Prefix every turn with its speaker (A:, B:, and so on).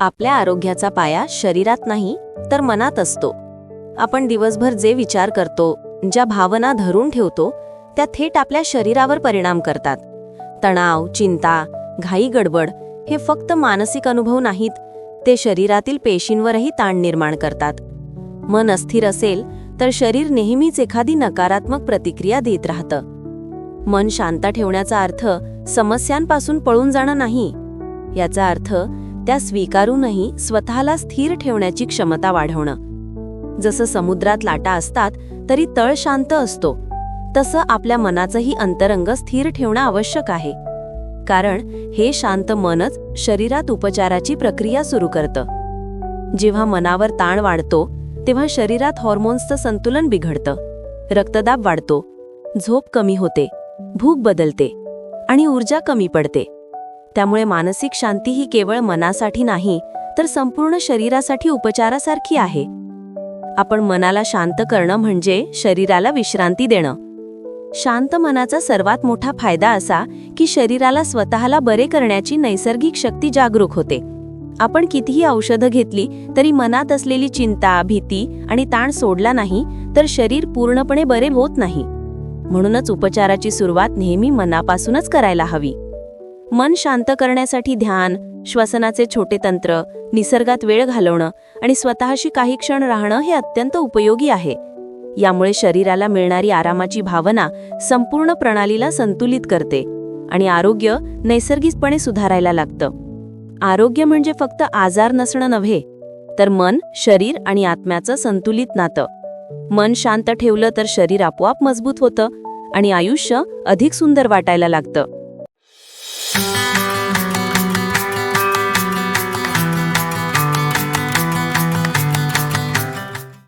A: आपल्या आरोग्याचा पाया शरीरात नाही तर मनात असतो. आपण दिवसभर जे विचार करतो ज्या भावना धरून ठेवतो त्या थेट आपल्या शरीरावर परिणाम करतात. तणाव चिंता घाई गडबड हे फक्त मानसिक अनुभव नाहीत ते शरीरातील पेशींवरही ताण निर्माण करतात. मन अस्थिर असेल तर शरीर नेहमीच एखादी नकारात्मक प्रतिक्रिया देत राहतं. मन शांत ठेवण्याचा अर्थ समस्यांपासून पळून जाणं नाही. याचा अर्थ त्या स्वीकारूनही स्वतःला स्थिर ठेवण्याची क्षमता वाढवणं. जसं समुद्रात लाटा असतात तरी तळ शांत असतो. तसं आपल्या मनाचंही अंतरंग स्थिर ठेवणं आवश्यक आहे. कारण हे शांत मनच शरीरात उपचाराची प्रक्रिया सुरू करतं. जेव्हा मनावर ताण वाढतो तेव्हा शरीरात हॉर्मोन्सचं संतुलन बिघडतं. रक्तदाब वाढतो. झोप कमी होते. भूक बदलते. आणि ऊर्जा कमी पडते. त्यामुळे मानसिक शांती ही केवळ मनासाठी नाही तर संपूर्ण शरीरासाठी उपचारासारखी आहे. आपण मनाला शांत करणं म्हणजे शरीराला विश्रांती देणं. शांत मनाचा सर्वात मोठा फायदा असा की शरीराला स्वतःला बरे करण्याची नैसर्गिक शक्ती जागरूक होते. आपण कितीही औषधं घेतली तरी मनात असलेली चिंता भीती आणि ताण सोडला नाही तर शरीर पूर्णपणे बरे होत नाही. म्हणूनच उपचाराची सुरुवात नेहमी मनापासूनच करायला हवी. मन शांत करण्यासाठी ध्यान श्वसनाचे छोटे तंत्र निसर्गात वेळ घालवणं आणि स्वतःशी काही क्षण राहणं हे अत्यंत उपयोगी आहे. यामुळे शरीराला मिळणारी आरामाची भावना संपूर्ण प्रणालीला संतुलित करते आणि आरोग्य नैसर्गिकपणे सुधारायला लागतं. आरोग्य म्हणजे फक्त आजार नसणं नव्हे तर मन शरीर आणि आत्म्याचं संतुलित नातं. मन शांत ठेवलं तर शरीर आपोआप मजबूत होतं आणि आयुष्य अधिक सुंदर वाटायला लागतं. Thank you.